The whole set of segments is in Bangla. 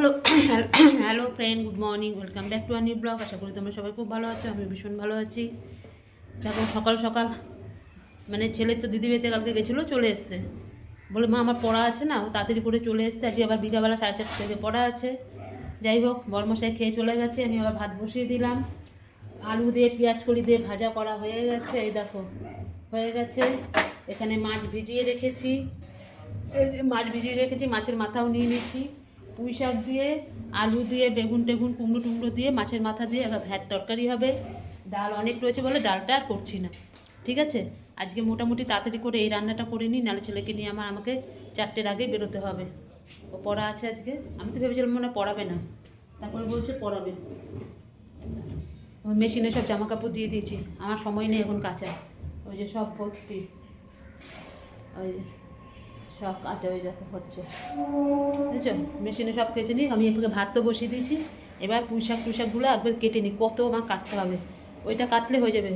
Hello hello friend good morning welcome back to our new blog আশা করি তোমরা সবাই খুব ভালো আছো, আমি ভীষণ ভালো আছি। দেখো, সকাল সকাল মানে ছেলে তো দিদি বাড়িতে কালকে গেছিল, চলে এসছে। বলে, মা, আমার পড়া আছে না। ও তাড়াতাড়ি করে চলে এসছে। আজকে আবার বিকালবেলা সাড়ে চারটে থেকে পড়া আছে। যাই হোক, বর্মশাই খেয়ে চলে গেছে, আমি আবার ভাত বসিয়ে দিলাম। আলু দিয়ে পেঁয়াজ কলি দিয়ে ভাজা করা হয়ে গেছে। এই দেখো, হয়ে গেছে। এখানে মাছ ভিজিয়ে রেখেছি। মাছ ভিজিয়ে রেখেছি, মাছের মাথাও নিয়ে নিয়েছি পুঁই শাক দিয়ে, আলু দিয়ে, বেগুন টেগুন, কুমড়ো টুমড়ো দিয়ে, মাছের মাথা দিয়ে একটা ভ্যাট তরকারি হবে। ডাল অনেক রয়েছে বলে ডালটা আর করছি না। ঠিক আছে? আজকে মোটামুটি তাড়াতাড়ি করে এই রান্নাটা করে নিই, নাহলে ছেলেকে নিয়ে আমার আমাকে চারটের আগে বেরোতে হবে। ও পড়া আছে আজকে? আমি তো ভেবেছিলাম মনে পড়াবে না। তারপরে বলছে পড়াবে। মেশিনে সব জামা কাপড় দিয়ে দিয়েছি। আমার সময় নেই এখন কাঁচা ওই যে সব ভর্তি। ওই সব কাঁচা হয়ে যাবে হচ্ছে। বুঝছ? মেশিনে সব কেচে নিই আমি এদিকে ভাত তো বসিয়ে দিয়েছি। এবার পুঁইশাক টুইশাকগুলো একবার কেটে নিই। কত আমার কাটতে হবে। ওইটা কাটলে হয়ে যাবে।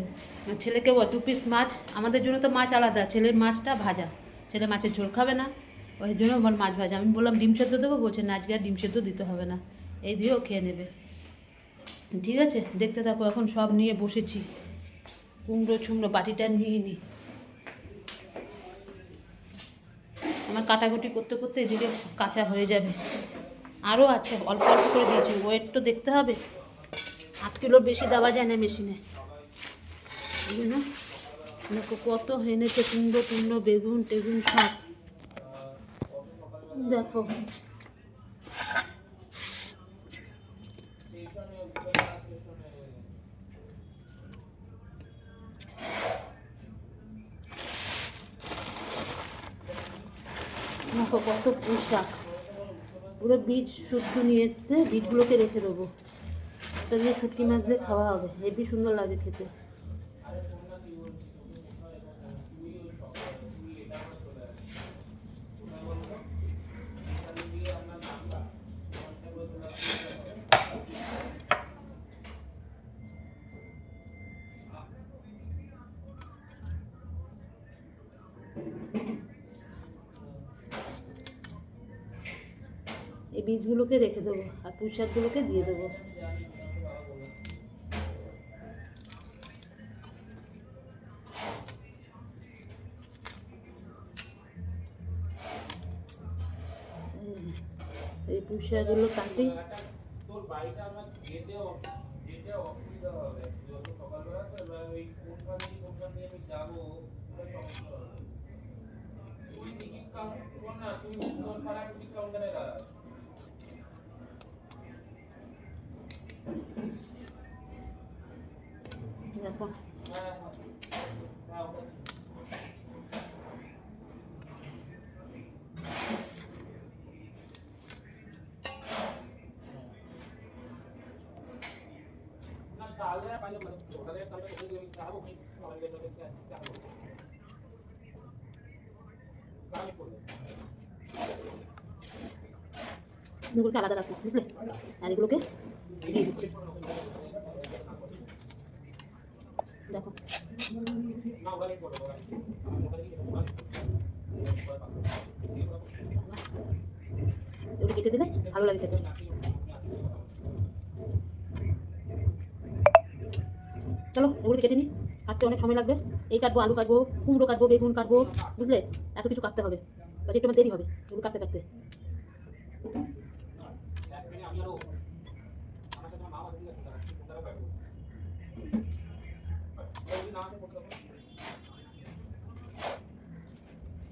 ছেলেকে বল, দু পিস মাছ। আমাদের জন্য তো মাছ আলাদা। ছেলের মাছটা ভাজা। ছেলে মাছের ঝোল খাবে না। ওই জন্য আমার মাছ ভাজা। আমি বললাম, ডিম সেদ্ধ দেবো? বলছে, না, আজকে আর ডিম সেদ্ধ দিতে হবে না। এই দিয়েও খেয়ে নেবে। ঠিক আছে? দেখতে থাকো, এখন সব নিয়ে বসেছি। কুমড়ো ছুমড়ো বাটিটা নিয়ে নিই আমার কাটাকুটি করতে করতে এদিকে কাঁচা হয়ে যাবে। আরও আছে, অল্প অল্প করে দিয়েছি। ওয়েট তো দেখতে হবে। আট কিলোর বেশি দেওয়া যায় না মেশিনে জন্য দেখো কত এনেছে কুমড়ো কুমড়ো, বেগুন, টেগুন সব। দেখো। দেখো কত পোশাক। পুরো বীজ শুদ্ধ নিয়ে এসছে, বীজগুলোকে রেখে দেবো। ওটা দিয়ে শুটকি মাছ দিয়ে খাওয়া হবে। হেভি সুন্দর লাগে খেতে। বীজগুলোকে রেখে দেবো আর পুঁইশাকগুলোকে দিয়ে দেবো। এই- পুঁইশাকগুলো কাটি। তোর বাড়িটা আমার যেতে অস- যেতে অসুবিধা হবে করব এগুলোকে আলাদা রাখব বুঝলে আর এগুলোকে দিচ্ছি দেখো। না এগুলো কেটে দিলে ভালো লাগে খেতে। চলো এগুলো কেটে নিই। কাটতে অনেক সময় লাগবে। এই কাটবো, আলু কাটবো, কুমড়ো কাটবো, বেগুন কাটবো, বুঝলে? এত কিছু কাটতে হবে। কাজে একটু আমার দেরি হবে এগুলো কাটতে কাটতে এক মিনিট আমি আরও আমার সাথে আমার মা আছে ঠিক আছে তারা পারব ওই না আছে করতে পারব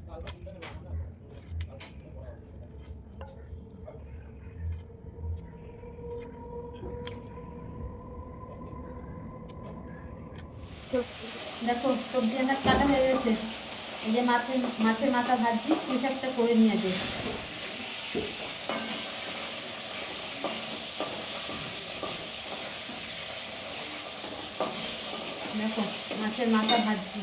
কালকে চিন্তা নেই দেখো সবজি কাটা হয়ে গেছে। এই যে মাছের মাছের মাথা ভাজছি একটা করে নিয়ে দেখো, মাছের মাথা ভাজছি।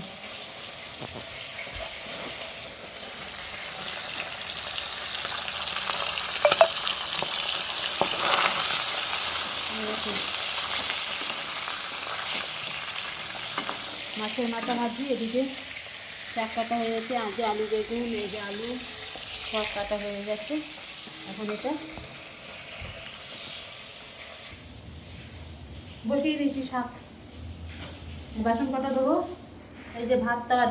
মাছের মাথা ভাজি, এদিকে শাক কাটা হয়ে গেছে আগে আলু বেগুন, এই যে আলু, সব কাটা হয়ে গেছে। এখন এটা বসিয়ে দিয়েছি শাক। বাসন কটা দেবো। এই যে ভাত তাওয়া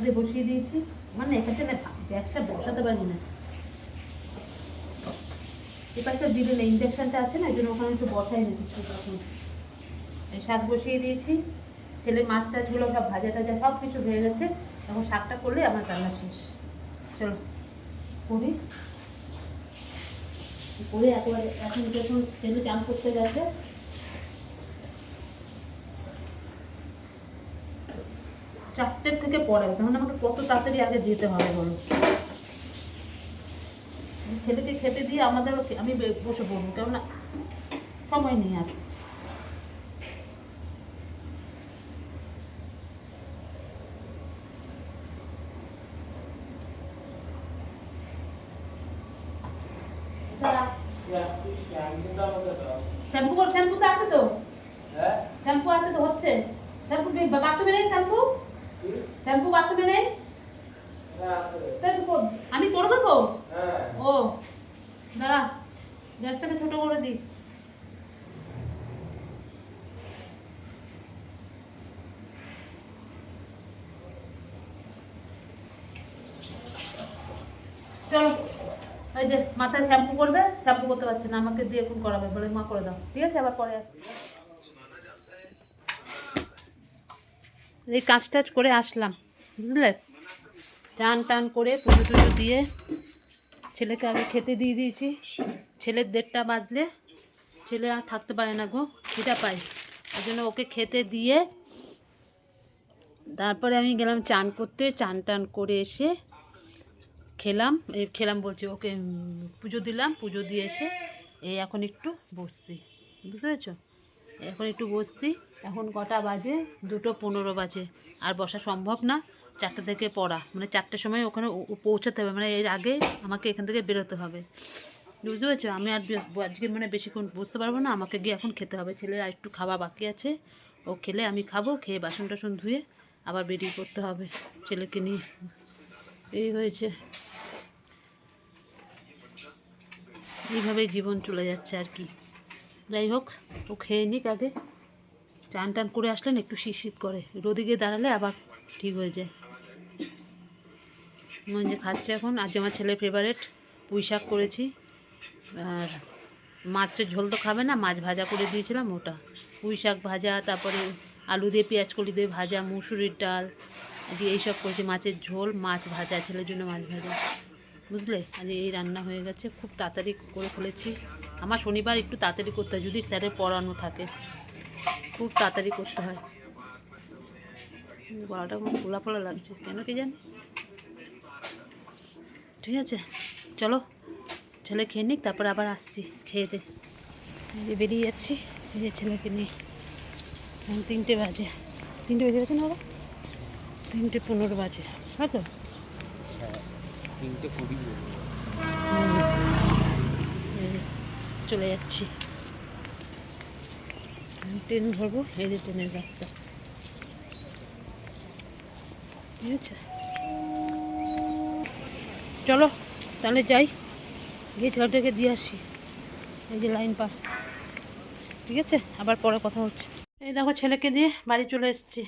দিয়ে বসিয়ে দিয়েছি। মানে এখানে গ্যাসটা বসাতে পারি না। এ পাশটা দিলে না ইঞ্জেকশনটা আছে না, এই জন্য ওখানে একটু বসাই নিচ্ছি কিছু শাক বসিয়ে দিয়েছি। ছেলে মাছ টাছগুলো সব ভাজা টাজা সব কিছু হয়ে গেছে। এখন শাকটা করলে আমার রান্না শেষ। চলো, করি। করে, একেবারে এখন যখন ছেলে চান করতে গেছে। চারটের থেকে পরে তখন আমাকে কত তাড়াতাড়ি আগে যেতে হবে বলো। ছেলেকে খেতে দিয়ে আমাদেরও আমি বসে পড়ব, কেননা সময় নেই আর। শ্যাম্পু তো আছে তো? হ্যাঁ? শ্যাম্পু আছে তো হচ্ছে। শ্যাম্পু বাথরুমে নেই শ্যাম্পু? শ্যাম্পু বাথরুমে নেই? কর- আমি করে দেবো হ্যাঁ। ও দাঁড়া গ্যাসটাকে ছোট করে দিই। চলো। ওই যে, মাথায় শ্যাম্পু করবে, শ্যাম্পু করতে পারছে না, আমাকে দিয়ে এখন করাবে, বলে মা করে দাও। ঠিক আছে, আবার পরে। এই কাজ টাজ করে আসলাম, বুঝলে? টান টান করে পুজো টুজো দিয়ে ছেলেকে আগে খেতে দিয়ে দিয়েছি। ছেলের দেড়টা বাজলে, ছেলে আর থাকতে পারে না গো, খিদা পায়। ওই জন্য ওকে খেতে দিয়ে তারপরে আমি গেলাম চান করতে, চান টান করে এসে খেলাম খেলাম বলছি, ওকে পুজো দিলাম, পুজো দিয়ে এসে এই এখন একটু বসছি। বুঝতে পেরেছ? এখন একটু বসছি, এখন কটা বাজে? দুটো পনেরো বাজে। আর বসা সম্ভব না, চারটে থেকে পড়া। মানে চারটের সময় ওখানে পৌঁছাতে হবে। মানে এর আগে আমাকে এখান থেকে বেরোতে হবে। বুঝতে পেরেছ? আমি আর আজকে মানে বেশিক্ষণ বুঝতে পারব না, আমাকে গিয়ে এখন খেতে হবে। ছেলের আর একটু খাওয়া বাকি আছে। ও খেলে, আমি খাব, খেয়ে বাসন টাসন ধুয়ে আবার বেরিয়ে করতে হবে ছেলেকে নিয়ে। এই হয়েছে। এইভাবেই জীবন চলে যাচ্ছে আর কি। যাই হোক, ও খেয়ে নিক আগে। চান টান করে আসলেন, একটু শীত করে। রোদে গিয়ে দাঁড়ালে আবার ঠিক হয়ে যায়। যে খাচ্ছে এখন। আজ আমার ছেলের ফেভারেট পুঁই শাক করেছি। আর মাছের ঝোল তো খাবে না, মাছ ভাজা করে দিয়েছিলাম ওটা। পুঁই শাক ভাজা, তারপরে আলু দিয়ে, পেঁয়াজ কলি দিয়ে ভাজা, মুসুরির ডাল আজকে এইসব করেছি। মাছের ঝোল, মাছ ভাজা, ছেলের জন্য মাছ ভাজা। বুঝলে? আজ এই রান্না হয়ে গেছে। খুব তাড়াতাড়ি করে ফেলেছি। আমার শনিবার একটু তাড়াতাড়ি করতে হয়, যদি স্যারের পড়ানো থাকে। খুব তাড়াতাড়ি করতে হয়। গলাটা আমার ফোলা ফোলা লাগছে। কেন কি জানি? ঠিক আছে। চলো, ছেলে খেয়ে নিক, তারপর আবার আসছি খেয়ে দে। বেরিয়ে যাচ্ছি। এই যে ছেলেকে নিয়ে। তিনটে বাজে। তিনটে বেজে গেছে না ওরা তিনটে পনেরো বাজে হ্যাঁ তো? তিনটে কুড়ি। চলে যাচ্ছি। ট্রেন ধরবো এই যে ট্রেনের রাস্তা। ঠিক আছে? চলো তাহলে যাই। গিয়ে ছেলেটাকে দিয়ে আসি। এই যে লাইন পার। ঠিক আছে? আবার পরে কথা হচ্ছে। এই দেখো ছেলেকে দিয়ে বাড়ি চলে এসেছি।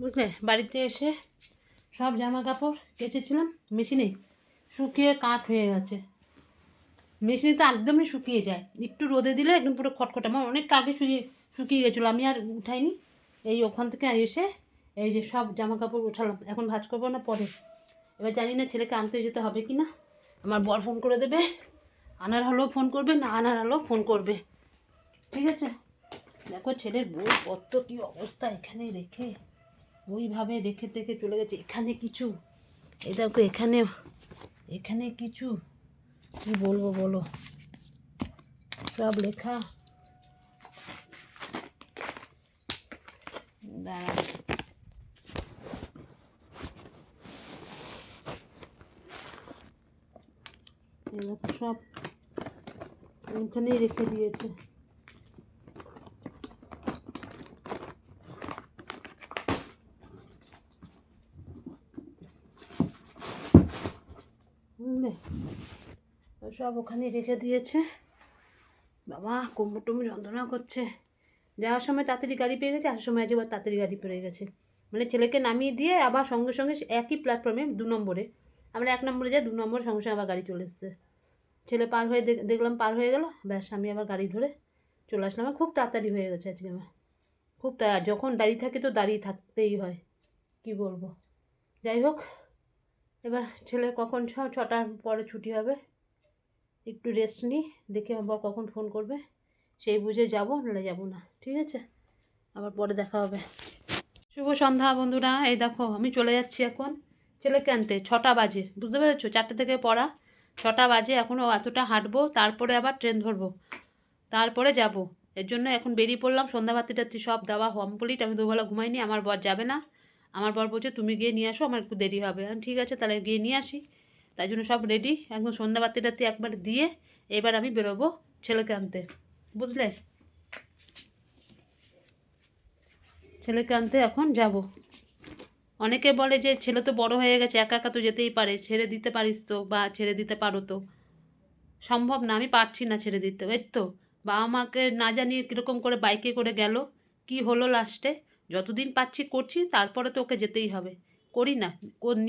বুঝলে, বাড়িতে এসে সব জামা কাপড় কেচেছিলাম, মেশিনে শুকিয়ে কাঠ হয়ে গেছে। মেশিনে তো একদমই শুকিয়ে যায়। একটু রোদে দিলে একদম পুরো খটখটে। আমার অনেক আগে শুকিয়ে শুকিয়ে গেছিল, আমি আর উঠাইনি। এই ওখান থেকে এসে এই যে সব জামা কাপড় উঠালাম। এখন ভাজ করব না পরে। এবার জানি না ছেলেকে আনতে যেতে হবে কি না আমার বর ফোন করে দেবে। আনার হলেও ফোন করবে, না আনার হলেও ফোন করবে। ঠিক আছে? দেখো ছেলের বউ কত কী অবস্থা এখানে রেখে। ওইভাবে রেখে টেখে চলে গেছে। এখানে কিছু? এই দেখো, এখানে এখানে কিছু? কি বলব বলো? সব লেখা। সব ওখানেই রেখে দিয়েছে বুঝলে ও সব ওখানে রেখে দিয়েছে। বাবা কোমর টুমর যন্ত্রণা করছে। যাওয়ার সময় তাড়াতাড়ি গাড়ি পেয়ে গেছে, আসার সময় আজ আবার তাড়াতাড়ি গাড়ি পেয়ে গেছে। মানে ছেলেকে নামিয়ে দিয়ে আবার সঙ্গে সঙ্গে একই প্ল্যাটফর্মে দু নম্বরে। আমরা এক নম্বরে যাই, দু নম্বর সঙ্গে সঙ্গে আবার গাড়ি চলে এসছে। ছেলে পার হয়ে দেখ- দেখলাম পার হয়ে গেল, ব্যাস আমি আবার গাড়ি ধরে চলে আসলাম। আমার খুব তাড়াতাড়ি হয়ে গেছে আজকে আমার। খুব তা যখন দাঁড়িয়ে থাকে তো দাঁড়িয়ে থাকতেই হয়। কি বলব? যাই হোক, এবার ছেলে কখন ছটার পরে ছুটি হবে। একটু রেস্ট নিই, দেখে আবার কখন ফোন করবে। সেই বুঝে যাব, নাহলে যাব না, ঠিক আছে? আবার পরে দেখা হবে। শুভ সন্ধ্যা বন্ধুরা, এই দেখো আমি চলে যাচ্ছি এখন ছেলেকে আনতে ছটা বাজে, বুঝতে পেরেছ? চারটে থেকে পড়া, ছটা বাজে এখনও এতটা হাঁটবো, তারপরে আবার ট্রেন ধরবো। তারপরে যাব, এর জন্য এখন বেরিয়ে পড়লাম, সন্ধ্যা বাতি টাতি সব দেওয়া কমপ্লিট আমি দুবেলা ঘুমাইনি, আমার বর যাবে না। আমার বর বলছে, তুমি গিয়ে নিয়ে আসো, আমার একটু দেরি হবে। ঠিক আছে, তাহলে গিয়ে নিয়ে আসি। তাই জন্য সব রেডি একদম সন্ধ্যা টাতি একবার দিয়ে এবার আমি বেরোবো ছেলেকে আনতে। বুঝলে? ছেলেকে আনতে এখন যাব। অনেকে বলে যে ছেলে তো বড় হয়ে গেছে, একা একা তো যেতেই পারে। ছেড়ে দিতে পারিস তো বা ছেড়ে দিতে পারো তো। সম্ভব না, আমি পারছি না ছেড়ে দিতে, এই তো। বাবা মাকে না জানিয়ে কীরকম করে বাইকে করে গেল, কি হলো লাস্টে যতদিন পাচ্ছি করছি, তারপরে তো ওকে যেতেই হবে। করি না।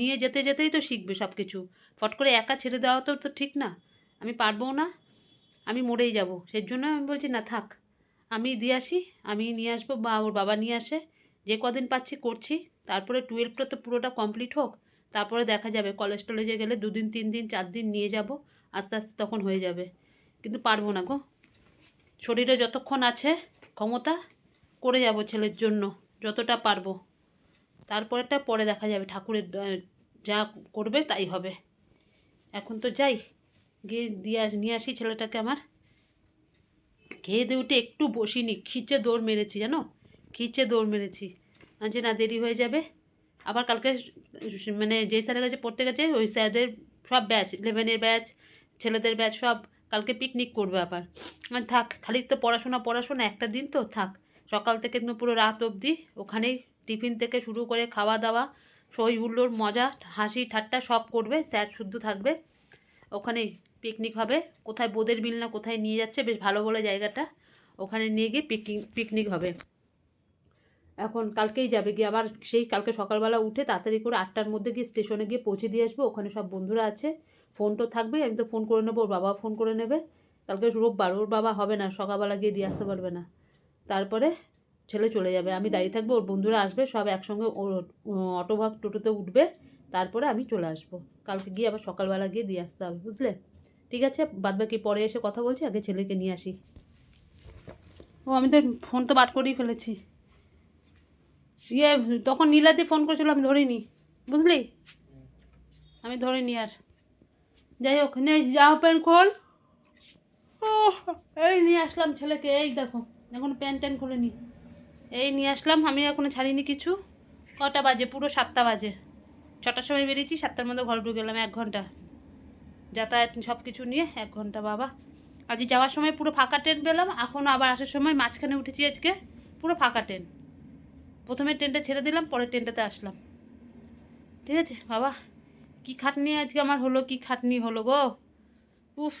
নিয়ে যেতে যেতেই তো শিখবে সব কিছু ফট করে একা ছেড়ে দেওয়া তো তো ঠিক না। আমি পারব না, আমি মরেই যাব। সেই জন্য আমি বলছি, না, থাক। আমি দিয়ে আসি, আমি নিয়ে আসব, বা ওর বাবা নিয়ে আসে। যে কদিন পাচ্ছি করছি। তারপরে টুয়েলভটা তো পুরোটা কমপ্লিট হোক। তারপরে দেখা যাবে। কলেজ টলেজে গেলে দুদিন, তিন দিন, চার দিন নিয়ে যাব। আস্তে আস্তে তখন হয়ে যাবে। কিন্তু পারব না গো। শরীরে যতক্ষণ আছে ক্ষমতা, করে যাব ছেলের জন্য। যতটা পারব। তারপরেটা পরে দেখা যাবে। ঠাকুরের যা করবে তাই হবে। এখন তো যাই, গিয়ে দিয়ে নিয়ে আসি ছেলেটাকে আমার। খেয়ে দিয়ে উঠে একটু বসিনি, খিচে দৌড় মেরেছি জানো? খিচে দৌড় মেরেছি। যে না দেরি হয়ে যাবে। আবার কালকে মানে যে স্যারের কাছে পড়তে গেছে, ওই স্যারদের সব ব্যাচ ইলেভেনের ব্যাচ, ছেলেদের ব্যাচ, সব কালকে পিকনিক করবে আবার। থাক, খালি তো পড়াশোনা পড়াশোনা একটা দিন তো, থাক। সকাল থেকে পুরো রাত অবধি ওখানেই টিফিন থেকে শুরু করে খাওয়া দাওয়া সই হুল্লোর মজা, হাসি ঠাট্টা সব করবে, স্যার শুদ্ধ থাকবে। ওখানে পিকনিক হবে। কোথায় বোদের বিল না কোথায় নিয়ে যাচ্ছে, বেশ ভালো বলে জায়গাটা। ওখানে নিয়ে গিয়ে পিকনিক পিকনিক হবে। এখন কালকেই যাবে গিয়ে। আবার সেই কালকে সকালবেলা উঠে তাড়াতাড়ি করে আটটার মধ্যে গিয়ে স্টেশনে গিয়ে পৌঁছে দিয়ে আসব। ওখানে সব বন্ধুরা আছে। ফোন তো থাকবে আমি তো ফোন করে নেব, ওর বাবা ফোন করে নেবে। কালকে রোববার, ওর বাবা হবে না। সকালবেলা গিয়ে দিয়ে আসতে পারবে না। তারপরে ছেলে চলে যাবে। আমি দাঁড়িয়ে থাকব ওর বন্ধুরা আসবে সব একসঙ্গে অটো ভাগ টোটোতে উঠবে তারপরে আমি চলে আসব। কালকে গিয়ে আবার সকালবেলা গিয়ে দিয়ে আসতে হবে বুঝলে? ঠিক আছে? বাদবাকি পরে এসে কথা বলছি আগে ছেলেকে নিয়ে আসি। ও আমি তো ফোন তো বাট করেই ফেলেছি। ইয়ে তখন নীলাতে ফোন করেছিল আমি ধরিনি বুঝলি? আমি ধরিনি আর। যাই হোক নে জামা প্যান্ট খোল। ও এই নিয়ে আসলাম ছেলেকে এই দেখো এখন প্যান্ট ট্যান্ট খুলে নি। এই নিয়ে আসলাম আমি এখনও ছাড়িনি কিছু। কটা বাজে? পুরো সাতটা বাজে। ছটার সময় বেরিয়েছি, সাতটার মধ্যে ঘর ঢুকে গেলাম এক ঘণ্টা। যাতায়াত সব কিছু নিয়ে এক ঘণ্টা, বাবা। আজ যাওয়ার সময় পুরো ফাঁকা ট্রেন পেলাম, এখন আবার আসার সময় মাঝখানে উঠেছি আজকে, পুরো ফাঁকা ট্রেন। প্রথমে ট্রেনটা ছেড়ে দিলাম, পরে ট্রেনটাতে আসলাম। ঠিক আছে, বাবা। কি খাটনি আজকে আমার হলো, কি খাটনি হলো গো? উফ।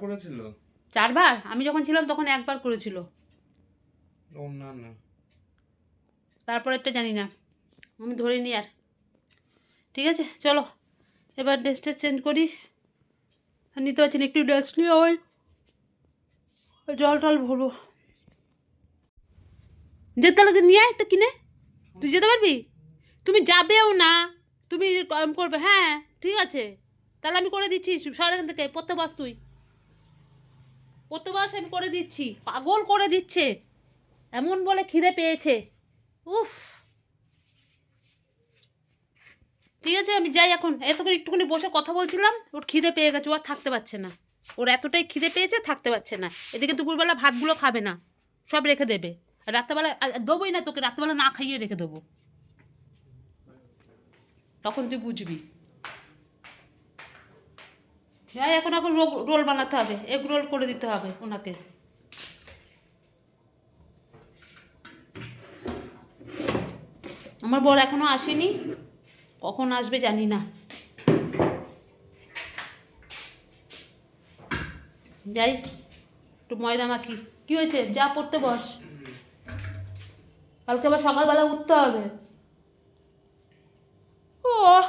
করেছিল? চারবার? আমি যখন ছিলাম তখন একবার করেছিল। না না। তারপরেরটা জানি না। আমি ধরিনি আর। ঠিক আছে চলো। এবার ড্রেসটা চেঞ্জ করি। নিতে পারছি না একটু ড্রেস নিয়ে ওই জল টল ভরবো। যেতে লাগে নিয়ে আয় তো কিনে। তুই যেতে পারবি? তুমি যাবেও না। তুমি কম করবে। হ্যাঁ ঠিক আছে। তাহলে আমি করে দিচ্ছি। সর থেকে পড়তে বস তুই। পড়তে বস আমি করে দিচ্ছি, পাগল করে দিচ্ছে। এমন বলে খিদে পেয়েছে। উফ। ঠিক আছে, আমি যাই এখন। এতক্ষণ একটুখানি বসে কথা বলছিলাম, ওর খিদে পেয়ে গেছে, ও আর থাকতে পারছে না। ওর এতটাই খিদে পেয়েছে, থাকতে পারছে না। এদিকে দুপুরবেলা ভাতগুলো খাবে না, সব রেখে দেবে। আর রাত্রেবেলা দেবোই না তোকে, রাত্রেবেলা না খাইয়ে রেখে দেবো। তখন তুই বুঝবি। যাই এখন এখন রোল- রোল বানাতে হবে। এগ রোল করে দিতে হবে ওনাকে। আমার বর এখনও আসেনি। কখন আসবে জানি না। যাই, একটু ময়দা মাখি। কি হয়েছে? যা পড়তে বস। কালকে আবার সকালবেলা উঠতে হবে। ও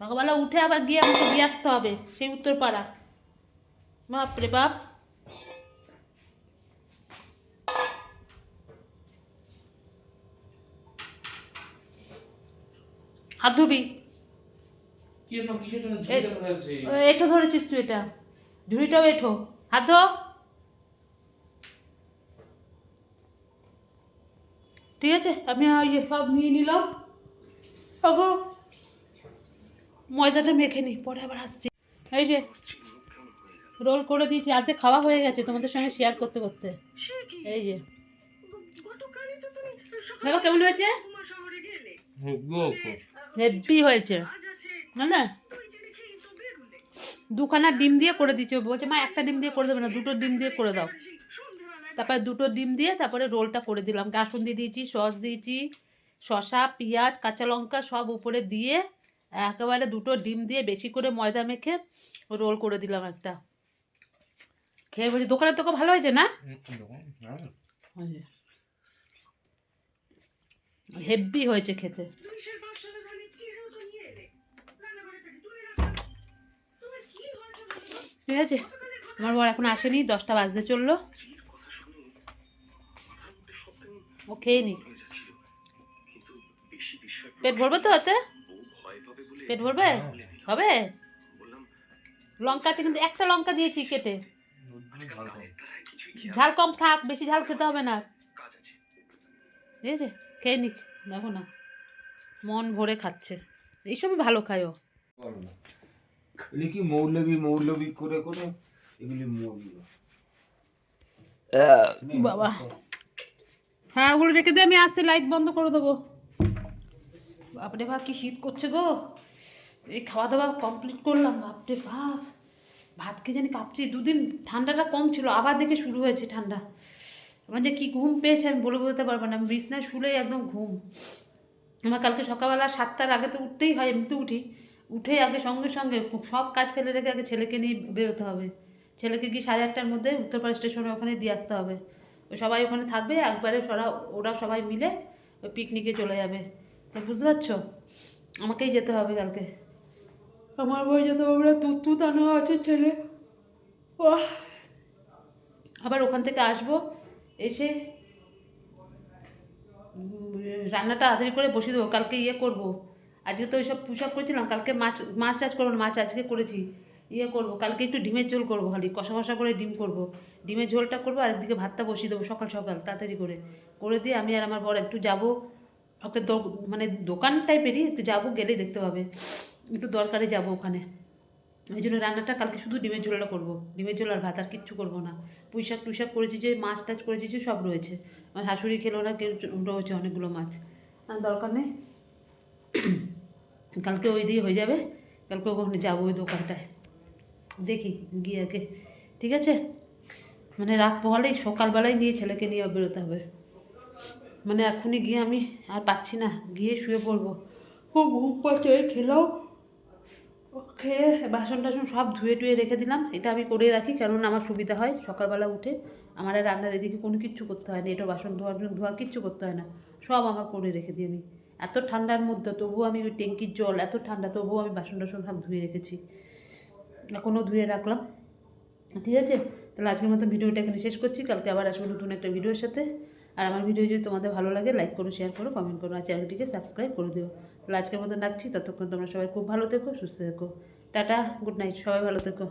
সকালবেলা উঠে আবার গিয়ে আমাকে দিয়ে আসতে হবে। সেই উত্তরপাড়া। বাপরে বাপ। হাত ধুবি? এঁঠো ধরেছিস তুই এটা। ঝুড়িটাও এঁঠো। হাত ধো। ঠিক আছে আমি সব নিয়ে নিলাম। ময়দাটা মেখে নিই পরে আবার আসছি। এই যে রোল করে দিয়েছি আজকে খাওয়া হয়ে গেছে তোমাদের সঙ্গে শেয়ার করতে করতে। এই যে। বাবা কেমন হয়েছে? হেভি হয়েছে। না দুখানা ডিম দিয়ে করে দিচ্ছে বলছে মা একটা ডিম দিয়ে করে দেবে না দুটো ডিম দিয়ে করে দাও। তারপরে দুটো ডিম দিয়ে তারপরে রোলটা করে দিলাম। গাসন দিয়ে দিয়েছি সস দিয়েছি শসা পেঁয়াজ কাঁচা লঙ্কা সব উপরে দিয়ে একেবারে দুটো ডিম দিয়ে বেশি করে ময়দা মেখে রোল করে দিলাম একটা। খেয়ে বলছি দোকানের তোকে ভালো হয়েছে না? হেভি হয়েছে খেতে। ঠিক আছে আমার বর এখন আসেনি দশটা বাজতে চলল। ও খেয়ে নি পেট ভরবো তো ওতে পেট ভরবে? হবে? লঙ্কা আছে কিন্তু একটা লঙ্কা দিয়েছি কেটে। ঝাল কম থাক বেশি ঝাল খেতে হবে না ঠিক আছে খেয়ে নিক দেখো না। মন ভরে খাচ্ছে। এইসবই ভালো খায় ও। কি মৌলবি মৌলবি করে করে? এগুলি বাবা। হ্যাঁ ওগুলো রেখে দিয়ে আমি আসছি লাইট বন্ধ করে দেবো। বাপরে বাপ কি শীত করছে গো। এই খাওয়া দাওয়া কমপ্লিট করলাম, বাপরে বাপ। ভাত খেয়ে জানি কাঁপছি, দুদিন ঠান্ডাটা কম ছিল, আবার দেখে শুরু হয়েছে ঠান্ডা। আমার যে কী ঘুম পেয়েছে আমি বলে বলতে পারব না, আমি বিছনায় শুলেই একদম ঘুম। আমার কালকে সকালবেলা সাতটার আগে তো উঠতেই হয় এমনিতে উঠি। উঠে আগে সঙ্গে সঙ্গে সব কাজ ফেলে রেখে আগে ছেলেকে নিয়ে বেরোতে হবে। ছেলেকে গিয়ে সাড়ে আটটার মধ্যে উত্তরপাড়া স্টেশনে ওখানে দিয়ে আসতে হবে। সবাই ওখানে থাকবে, একবারে ওরা ওরা সবাই মিলে ওই পিকনিকে চলে যাবে। বুঝতে পারছ? আমাকেই যেতে হবে কালকে। আমার বই যেতে না তুত আনা আছে ছেলে। ও আবার ওখান থেকে আসব, এসে রান্নাটা আদারি করে বসিয়ে দেবো, কালকে ইয়ে করব। আজকে তো ওইসব পোশাক করেছিলাম, কালকে মাছ মাছ চাষ করব মাছ আজকে করেছি। ইয়ে করব, কালকে একটু ডিমের ঝোল করব খালি, কষা কষা করে ডিম করব। ডিমের ঝোলটা করব আর একদিকে ভাতটা বসিয়ে দেবো সকাল সকাল, তাড়াতাড়ি করে। করে দিয়ে আমি আর আমার বর একটু যাব, একটা মানে দোকান টাইপেরই একটু যাব গেলেই দেখতে পাবে। একটু দরকারে যাব ওখানে। ওই জন্য রান্নাটা কালকে শুধু ডিমের ঝোলটা করব। ডিমের ঝোল আর ভাত, আর কিচ্ছু করব না। পুঁই শাক টুই শাক করেছি যে, মাছ টাছ করেছি যে, সব রয়েছে। আমার শাশুড়ি খেলো না, কেউ রয়েছে অনেকগুলো মাছ। আর দরকার নেই। কালকে ওই দিয়ে হয়ে যাবে। কালকে ওখানে যাব ওই দোকানটায়। দেখি গিয়ে আগে। ঠিক আছে? মানে রাত পোহালেই, সকালবেলায় নিয়ে ছেলেকে নিয়ে বেরোতে হবে। মানে এখনই গিয়ে আমি আর পাচ্ছি না। গিয়ে শুয়ে পড়ব। খুব ঘুম পাচ্ছে খেলাও। খেয়ে বাসন টাসন সব ধুয়ে টুয়ে রেখে দিলাম। এটা আমি করে রাখি কারণ আমার সুবিধা হয় সকালবেলা উঠে। আমার আর রান্নার এদিকে কোনো কিচ্ছু করতে হয় না, এটা বাসন ধোয়ার জন্য ধোয়া কিচ্ছু করতে হয় না। সব আমার করে রেখে দিই আমি। এত ঠান্ডার মধ্যে তবুও আমি ওই ট্যাঙ্কির জল, এত ঠান্ডা, তবুও আমি বাসন টাসন সব ধুয়ে রেখেছি। এখনও ধুয়ে রাখলাম। ঠিক আছে? তাহলে আজকের মতো ভিডিওটা এখানে শেষ করছি। কালকে আবার আসব নতুন একটা ভিডিওর সাথে। আর আমার ভিডিও যদি তোমাদের ভালো লাগে লাইক করো শেয়ার করো কমেন্ট করো, আর চ্যানেলটিকে সাবস্ক্রাইব করে দিও। তাহলে আজকের মতো রাখছি। ততক্ষণ তোমরা সবাই খুব ভালো থেকো, সুস্থ থেকো। টাটা গুড নাইট সবাই ভালো থেকো।